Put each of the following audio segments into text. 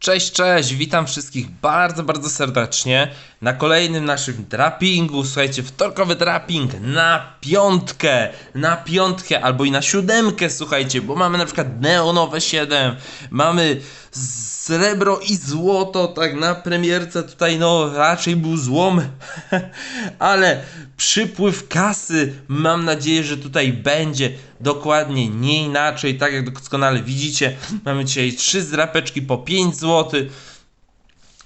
Cześć, cześć, witam wszystkich bardzo, bardzo serdecznie na kolejnym naszym drapingu. Słuchajcie, wtorkowy draping na piątkę, na piątkę albo i na siódemkę, słuchajcie, bo mamy na przykład neonowe 7, mamy srebro i złoto, tak na premierce tutaj no raczej był złom, ale przypływ kasy mam nadzieję, że tutaj będzie dokładnie nie inaczej, tak jak doskonale widzicie, mamy dzisiaj trzy zdrapeczki po 5 zł,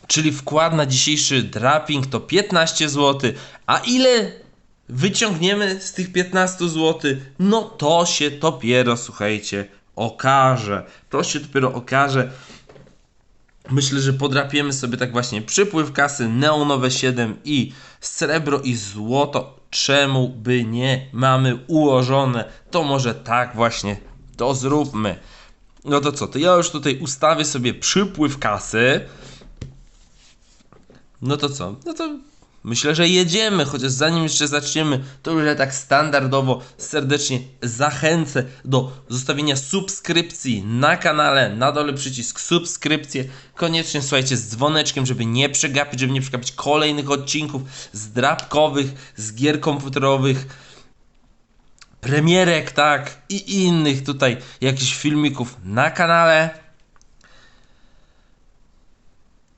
czyli wkład na dzisiejszy draping to 15 zł, a ile wyciągniemy z tych 15 zł, no to się dopiero, słuchajcie, okaże. To się dopiero okaże. Myślę, że podrapiemy sobie tak właśnie przypływ kasy, neonowe 7 i srebro i złoto. Czemu by nie mamy ułożone? To może tak właśnie to zróbmy. No to co, to ja już tutaj ustawię sobie przypływ kasy. No to co? No to myślę, że jedziemy, chociaż zanim jeszcze zaczniemy, to już ja tak standardowo serdecznie zachęcę do zostawienia subskrypcji na kanale. Na dole przycisk subskrypcje. Koniecznie słuchajcie z dzwoneczkiem, żeby nie przegapić, żeby nie przegapić kolejnych odcinków zdrabkowych, z gier komputerowych premierek, tak, i innych tutaj jakichś filmików na kanale.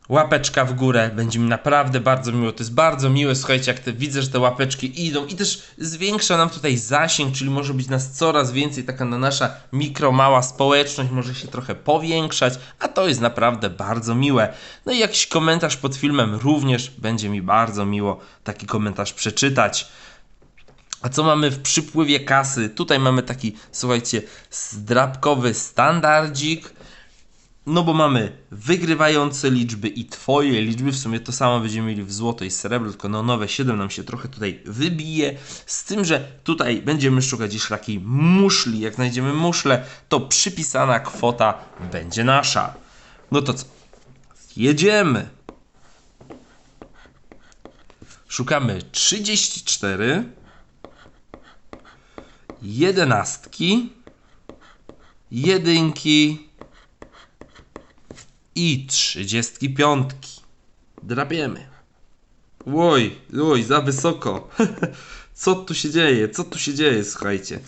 Łapeczka w górę, będzie mi naprawdę bardzo miło. To jest bardzo miłe, słuchajcie, jak te, widzę, że te łapeczki idą i też zwiększa nam tutaj zasięg, czyli może być nas coraz więcej, taka na nasza mikro, mała społeczność może się trochę powiększać, a to jest naprawdę bardzo miłe. No i jakiś komentarz pod filmem również będzie mi bardzo miło taki komentarz przeczytać. A co mamy w przypływie kasy? Tutaj mamy taki, słuchajcie, zdrabkowy standardzik. No bo mamy wygrywające liczby i twoje liczby, w sumie to samo będziemy mieli w złoto i srebro, tylko no nowe 7 nam się trochę tutaj wybije, z tym, że tutaj będziemy szukać jeszcze takiej muszli, jak znajdziemy muszlę, to przypisana kwota będzie nasza. No to co? Jedziemy! Szukamy 34 jedenastki, jedynki i trzydziestki piątki. Drapiemy. Oj, oj, za wysoko. Co tu się dzieje? Co tu się dzieje, słuchajcie?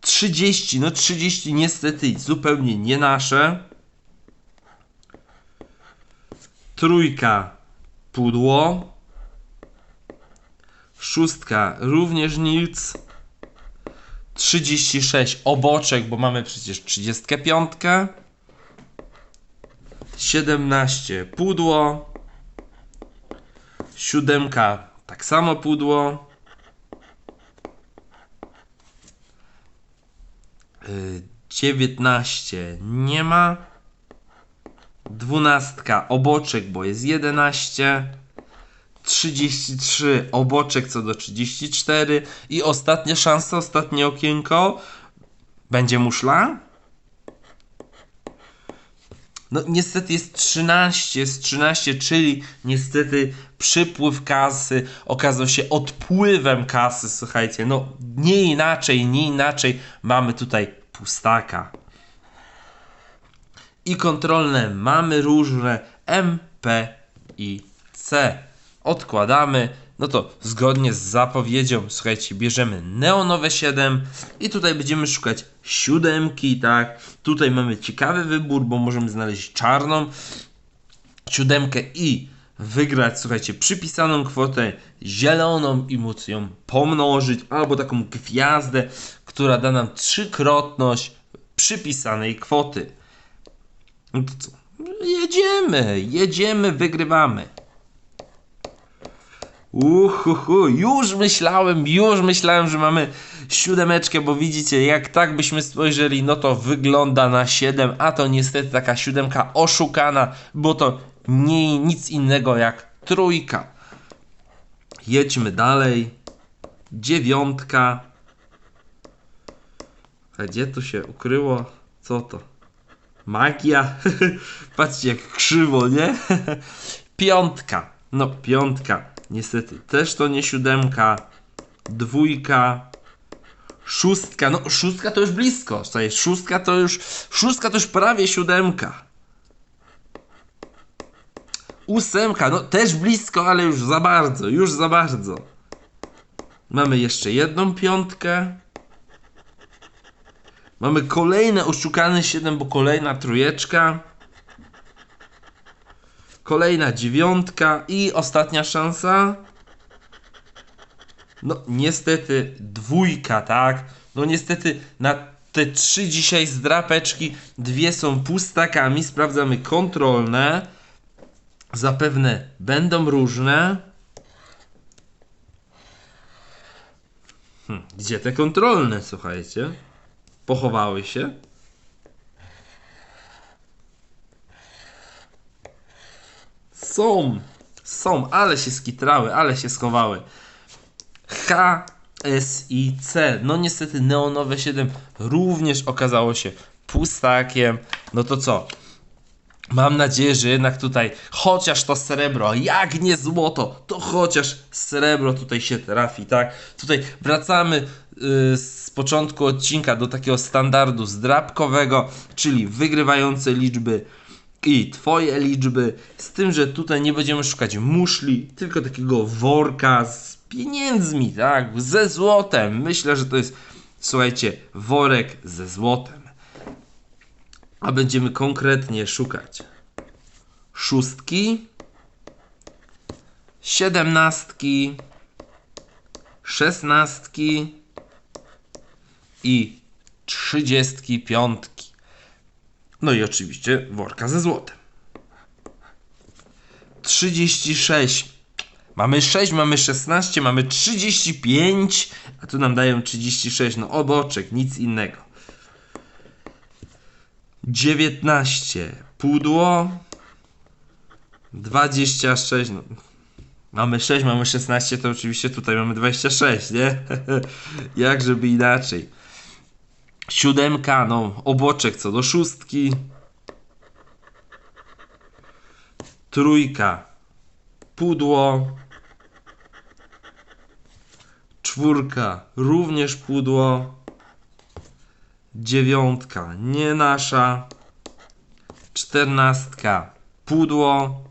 30, no 30 niestety zupełnie nie nasze. Trójka pudło. Szóstka również nic. 36 oboczek, bo mamy przecież 35. 17 pudło. Siódemka tak samo pudło. Yy, 19 nie ma. Dwunastka oboczek, bo jest 11. 33 oboczek co do 34 i ostatnia szansa, ostatnie okienko będzie muszla no niestety jest 13, jest 13, czyli niestety przypływ kasy okazał się odpływem kasy, słuchajcie, no nie inaczej, nie inaczej. Mamy tutaj pustaka. I kontrolne mamy różne M, P i C. Odkładamy, no to zgodnie z zapowiedzią, słuchajcie, bierzemy neonowe 7 i tutaj będziemy szukać siódemki, tak? Tutaj mamy ciekawy wybór, bo możemy znaleźć czarną siódemkę i wygrać, słuchajcie, przypisaną kwotę zieloną i móc ją pomnożyć, albo taką gwiazdę, która da nam trzykrotność przypisanej kwoty. No to co? Jedziemy, jedziemy, wygrywamy. Uhuhu, już myślałem, już myślałem, że mamy siódemeczkę, bo widzicie, jak tak byśmy spojrzeli, no to wygląda na 7, a to niestety taka siódemka oszukana, bo to nie nic innego jak trójka. Jedźmy dalej. Dziewiątka. A gdzie to się ukryło? Co to? Magia? Patrzcie jak krzywo, nie? Piątka. No, piątka. Niestety też to nie siódemka. Dwójka. Szóstka. No, szóstka to już blisko. Słuchaj, szóstka to już. Szóstka to już prawie siódemka. Ósemka, no też blisko, ale już za bardzo, już za bardzo. Mamy jeszcze jedną piątkę. Mamy kolejne oszukane 7, bo kolejna trójeczka. Kolejna dziewiątka i ostatnia szansa. No niestety dwójka, tak? No niestety na te trzy dzisiaj zdrapeczki, dwie są pustakami. Sprawdzamy kontrolne. Zapewne będą różne. Hm, gdzie te kontrolne, słuchajcie? Pochowały się. Są, są, ale się skitrały, ale się schowały. H, S i C. No niestety neonowe 7 również okazało się pustakiem. No to co? Mam nadzieję, że jednak tutaj chociaż to srebro, jak nie złoto, to chociaż srebro tutaj się trafi, tak? Tutaj wracamy y, z początku odcinka do takiego standardu zdrabkowego, czyli wygrywające liczby i twoje liczby, z tym, że tutaj nie będziemy szukać muszli, tylko takiego worka z pieniędzmi, tak? Ze złotem. Myślę, że to jest, słuchajcie, worek ze złotem a będziemy konkretnie szukać szóstki, siedemnastki, szesnastki i trzydziestki piątki. No i oczywiście worka ze złotem. 36. Mamy 6, mamy 16, mamy 35, a tu nam dają 36. No oboczek, nic innego. 19 pudło 26 no. mamy 6, mamy 16 to oczywiście tutaj mamy 26 nie? jak żeby inaczej siódemka no oboczek co do szóstki. Trójka pudło. Czwórka również pudło. Dziewiątka nie nasza, czternastka pudło,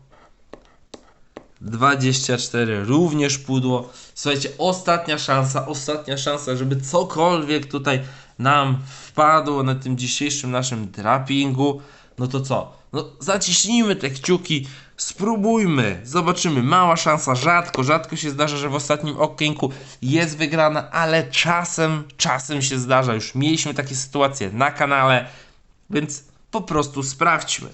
24 również pudło. Słuchajcie, ostatnia szansa, ostatnia szansa, żeby cokolwiek tutaj nam wpadło na tym dzisiejszym naszym drapingu. No to co? No zaciśnijmy te kciuki, spróbujmy, zobaczymy. Mała szansa, rzadko, rzadko się zdarza, że w ostatnim okienku jest wygrana, ale czasem, czasem się zdarza. Już mieliśmy takie sytuacje na kanale, więc po prostu sprawdźmy.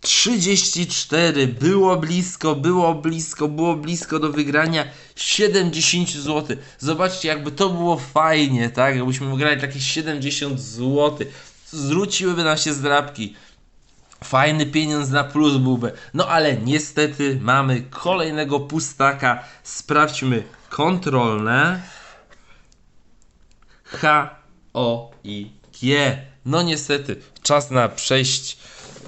34, było blisko, było blisko, było blisko do wygrania 70 zł. Zobaczcie, jakby to było fajnie, tak? Jakbyśmy wygrali takie 70 zł. Zwróciłyby nam się zdrabki. Fajny pieniądz na plus byłby. No ale niestety mamy kolejnego pustaka. Sprawdźmy kontrolne. H, O i G. No niestety, czas na przejść,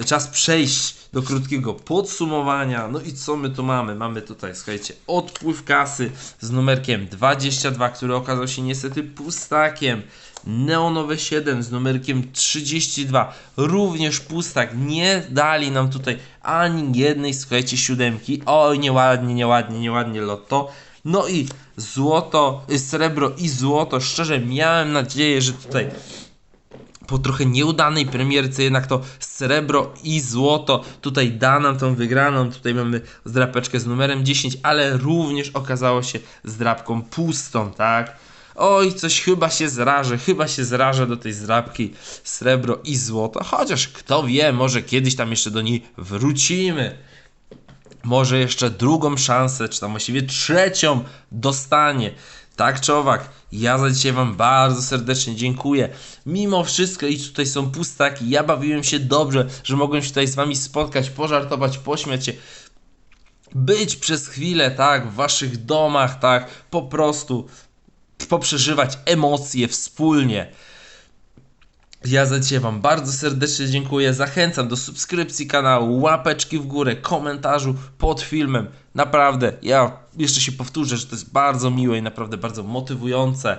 czas przejść do krótkiego podsumowania. No i co my tu mamy? Mamy tutaj, słuchajcie, odpływ kasy z numerkiem 22, który okazał się niestety pustakiem. Neonowe 7 z numerkiem 32, również pustak. Nie dali nam tutaj ani jednej, słuchajcie, siódemki. Oj, nieładnie, nieładnie, nieładnie lotto. No i złoto, y, srebro i złoto. Szczerze, miałem nadzieję, że tutaj po trochę nieudanej premierce jednak to srebro i złoto tutaj da nam tą wygraną. Tutaj mamy zdrapeczkę z numerem 10, ale również okazało się zdrapką pustą, tak? Oj, coś chyba się zrażę, chyba się zrażę do tej zdrapki srebro i złoto. Chociaż kto wie, może kiedyś tam jeszcze do niej wrócimy może jeszcze drugą szansę, czy tam właściwie trzecią dostanie. Tak czy owak, ja za dzisiaj Wam bardzo serdecznie dziękuję. Mimo wszystko i tutaj są pustaki, ja bawiłem się dobrze, że mogłem się tutaj z Wami spotkać, pożartować, pośmiać się. Być przez chwilę, tak, w Waszych domach, tak, po prostu poprzeżywać emocje wspólnie. Ja za dzisiaj Wam bardzo serdecznie dziękuję. Zachęcam do subskrypcji kanału, łapeczki w górę, komentarzu pod filmem. Naprawdę, ja jeszcze się powtórzę, że to jest bardzo miłe i naprawdę bardzo motywujące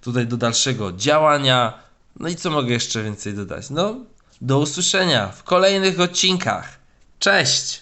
tutaj do dalszego działania. No i co mogę jeszcze więcej dodać? No, Do usłyszenia w kolejnych odcinkach. Cześć!